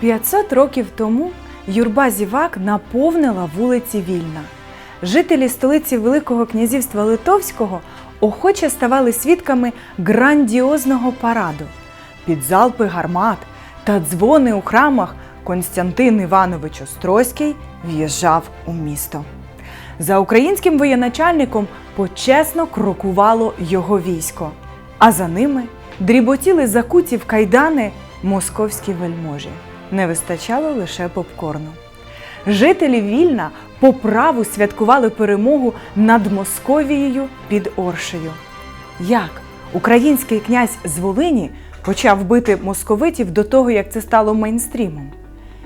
500 років тому юрба зівак наповнила вулиці Вільна. Жителі столиці Великого князівства Литовського охоче ставали свідками грандіозного параду. Під залпи гармат та дзвони у храмах Константин Іванович Острозький в'їжджав у місто. За українським воєначальником почесно крокувало його військо, а за ними дріботіли закуті в кайдани московські вельможі. Не вистачало лише попкорну. Жителі Вільна по праву святкували перемогу над Московією під Оршею. Як український князь з Волині почав бити московитів до того, як це стало мейнстрімом?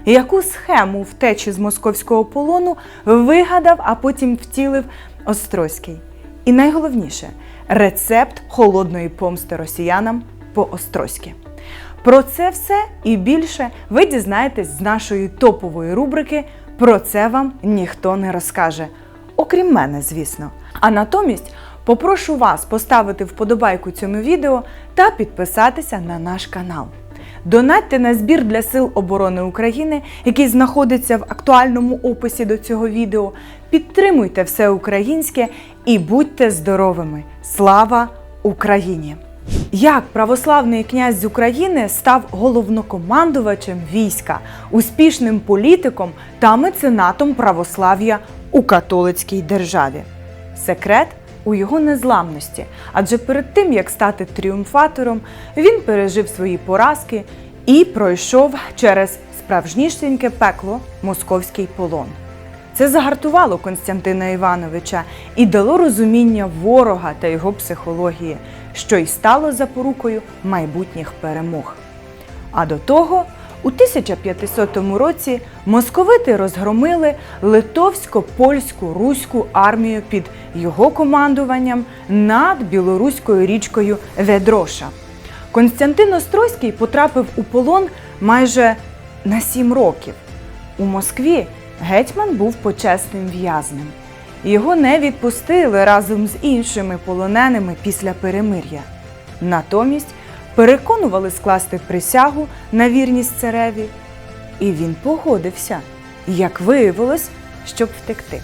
Яку схему втечі з московського полону вигадав, а потім втілив Острозький? І найголовніше рецепт холодної помсти росіянам по-острозьки. Про це все і більше ви дізнаєтесь з нашої топової рубрики Про це вам ніхто не розкаже. Окрім мене, звісно. А натомість попрошу вас поставити вподобайку цьому відео та підписатися на наш канал. Донатьте на збір для Сил оборони України, який знаходиться в актуальному описі до цього відео. Підтримуйте все українське і будьте здоровими! Слава Україні! Як православний князь з України став головнокомандувачем війська, успішним політиком та меценатом православ'я у католицькій державі? Секрет у його незламності, адже перед тим як стати тріумфатором, він пережив свої поразки і пройшов через справжнішеньке пекло московський полон. Це загартувало Константина Івановича і дало розуміння ворога та його психології, що й стало запорукою майбутніх перемог. А до того, у 1500 році московити розгромили литовсько-польську руську армію під його командуванням над білоруською річкою Ведроша. Константин Острозький потрапив у полон майже на сім років. У Москві гетьман був почесним в'язнем. Його не відпустили разом з іншими полоненими після перемир'я. Натомість переконували скласти присягу на вірність цареві, і він погодився, як виявилось, щоб втекти.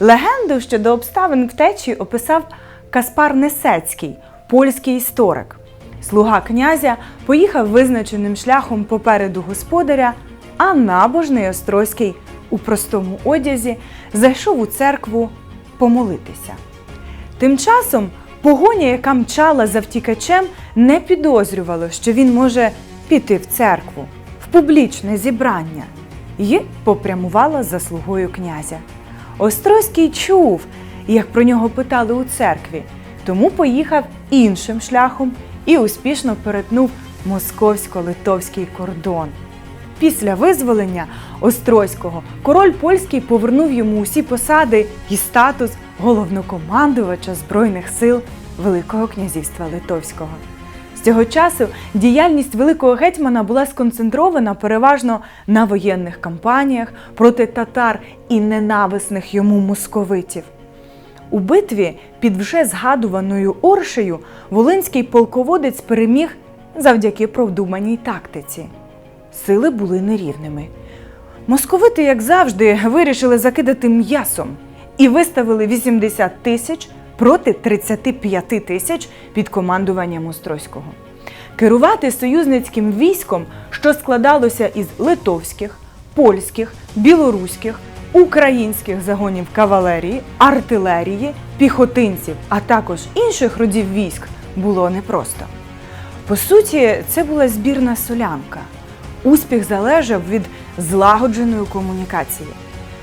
Легенду щодо обставин втечі описав Каспар Несецький, польський історик. Слуга князя поїхав визначеним шляхом попереду господаря, а набожний Острозький у простому одязі зайшов у церкву помолитися. Тим часом погоня, яка мчала за втікачем, не підозрювала, що він може піти в церкву, в публічне зібрання, і попрямувала за слугою князя. Острозький чув, як про нього питали у церкві, тому поїхав іншим шляхом і успішно перетнув московсько-литовський кордон. Після визволення Острозького король польський повернув йому усі посади і статус головнокомандувача Збройних сил Великого князівства Литовського. З цього часу діяльність великого гетьмана була сконцентрована переважно на воєнних кампаніях проти татар і ненависних йому московитів. У битві під вже згадуваною Оршею волинський полководець переміг завдяки продуманій тактиці. Сили були нерівними. Московити, як завжди, вирішили закидати м'ясом і виставили 80 тисяч проти 35 тисяч під командуванням Острозького. Керувати союзницьким військом, що складалося із литовських, польських, білоруських, українських загонів кавалерії, артилерії, піхотинців, а також інших родів військ, було непросто. По суті, це була збірна солянка. Успіх залежав від злагодженої комунікації.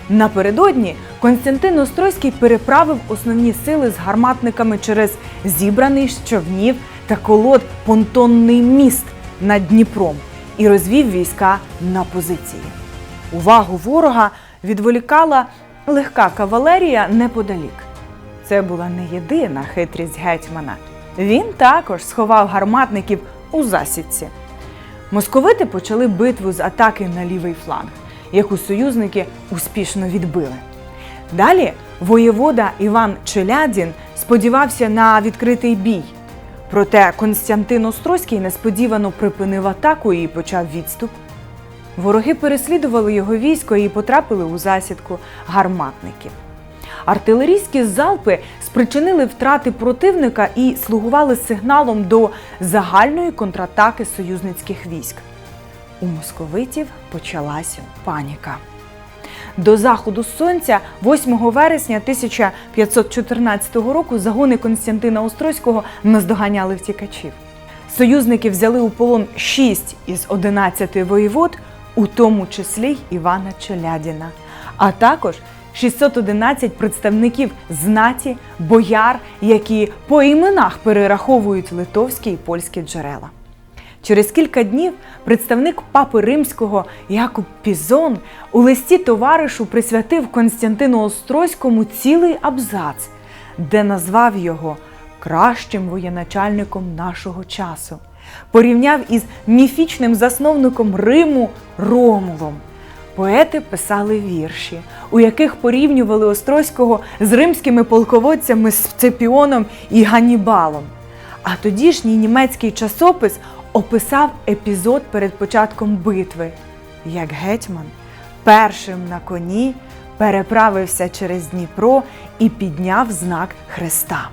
Напередодні Константин Острозький переправив основні сили з гарматниками через зібраний з човнів та колод понтонний міст над Дніпром і розвів війська на позиції. Увагу ворога відволікала легка кавалерія неподалік. Це була не єдина хитрість гетьмана. Він також сховав гарматників у засідці. Московити почали битву з атаки на лівий фланг, яку союзники успішно відбили. Далі воєвода Іван Челядін сподівався на відкритий бій. Проте Константин Острозький несподівано припинив атаку і почав відступ. Вороги переслідували його військо і потрапили у засідку гарматників. Артилерійські залпи спричинили втрати противника і слугували сигналом до загальної контратаки союзницьких військ. У московитів почалася паніка. До заходу сонця, 8 вересня 1514 року, загони Константина Острозького наздоганяли втікачів. Союзники взяли у полон 6 із 11 воєвод, у тому числі й Івана Челядіна, а також 611 представників знаті, бояр, які по іменах перераховують литовські і польські джерела. Через кілька днів представник папи римського Якуб Пізон у листі товаришу присвятив Константину Острозькому цілий абзац, де назвав його кращим воєначальником нашого часу, порівняв із міфічним засновником Риму Ромулом. Поети писали вірші, у яких порівнювали Острозького з римськими полководцями Сципіоном і Ганнібалом. А тодішній німецький часопис описав епізод перед початком битви, як гетьман першим на коні переправився через Дніпро і підняв знак Христа.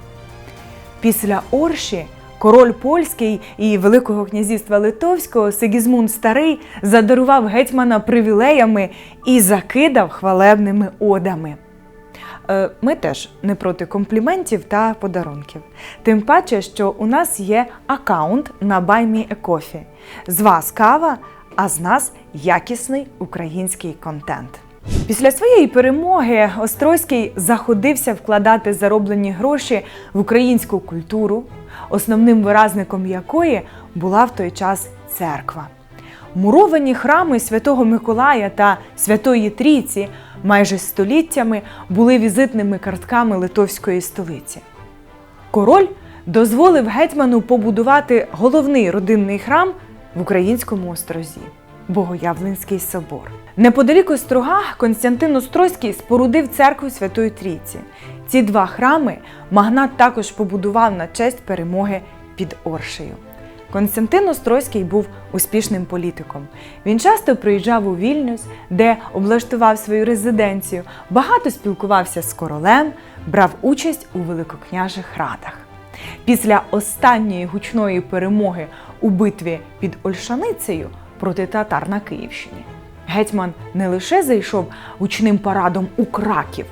Після Орші король польський і Великого князівства Литовського Сигізмунд Старий задарував гетьмана привілеями і закидав хвалебними одами. Е, Ми теж не проти компліментів та подарунків. Тим паче, що у нас є аккаунт на BuyMeACoffee. З вас кава, а з нас якісний український контент. Після своєї перемоги Острозький заходився вкладати зароблені гроші в українську культуру, основним виразником якої була в той час церква. Муровані храми Святого Миколая та Святої Трійці майже століттями були візитними картками литовської столиці. Король дозволив гетьману побудувати головний родинний храм в українському острозі Богоявленський собор. Неподалік острога Константин Острозький спорудив церкву Святої Трійці. Ці два храми магнат також побудував на честь перемоги під Оршею. Константин Острозький був успішним політиком. Він часто приїжджав у Вільнюс, де облаштував свою резиденцію, багато спілкувався з королем, брав участь у великокняжих радах. Після останньої гучної перемоги у битві під Ольшаницею проти татар на Київщині, гетьман не лише зайшов гучним парадом у Краків,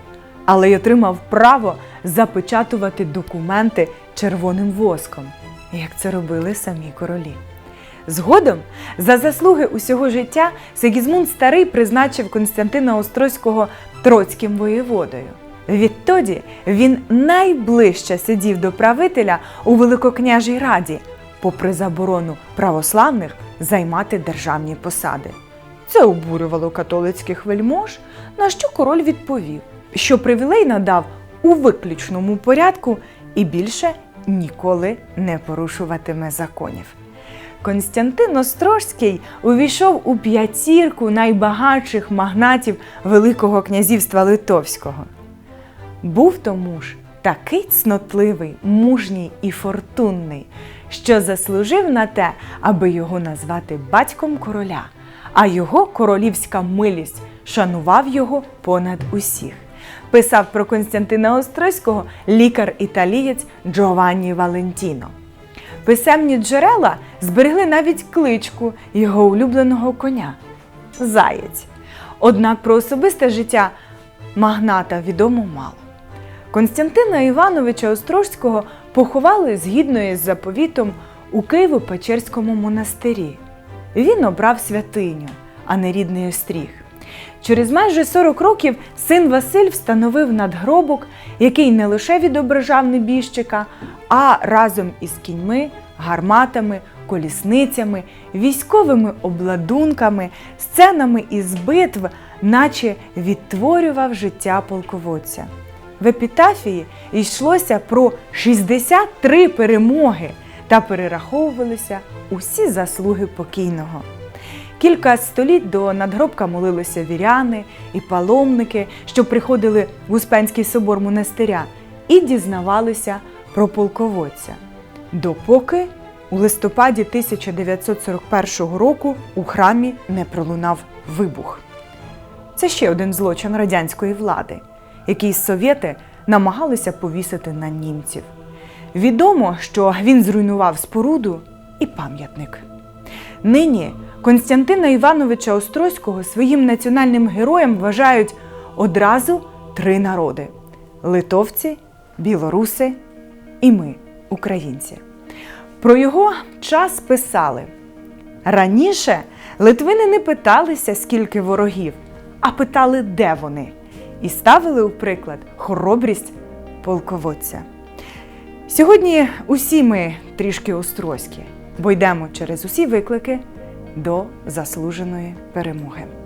але й отримав право запечатувати документи червоним воском, як це робили самі королі. Згодом, за заслуги усього життя, Сигізмунд Старий призначив Константина Острозького троцьким воєводою. Відтоді він найближче сидів до правителя у Великокняжій раді, попри заборону православних займати державні посади. Це обурювало католицьких вельмож, на що король відповів, що привілей надав у виключному порядку і більше ніколи не порушуватиме законів. Константин Острожський увійшов у п'ятірку найбагатших магнатів Великого князівства Литовського. Був тому ж такий цнотливий, мужній і фортунний, що заслужив на те, аби його назвати батьком короля, а його королівська милість шанував його понад усіх. Писав про Константина Острозького лікар-італієць Джованні Валентіно. Писемні джерела зберегли навіть кличку його улюбленого коня Заєць. Однак про особисте життя магната відомо мало. Константина Івановича Острожського поховали згідно із заповітом у Києво-Печерському монастирі. Він обрав святиню, а не рідний остріг. Через майже 40 років син Василь встановив надгробок, який не лише відображав небіжчика, а разом із кіньми, гарматами, колісницями, військовими обладунками, сценами із битв, наче відтворював життя полководця. В епітафії йшлося про 63 перемоги та перераховувалися усі заслуги покійного. Кілька століть до надгробка молилися віряни і паломники, що приходили в Успенський собор монастиря, і дізнавалися про полководця, допоки у листопаді 1941 року у храмі не пролунав вибух. Це ще один злочин радянської влади, який совєти намагалися повісити на німців. Відомо, що він зруйнував споруду і пам'ятник. Нині Константина Івановича Острозького своїм національним героєм вважають одразу три народи: литовці, білоруси і ми, українці. Про його час писали. Раніше литвини не питалися, скільки ворогів, а питали, де вони, і ставили у приклад хоробрість полководця. Сьогодні усі ми трішки острозькі, бо йдемо через усі виклики до заслуженої перемоги.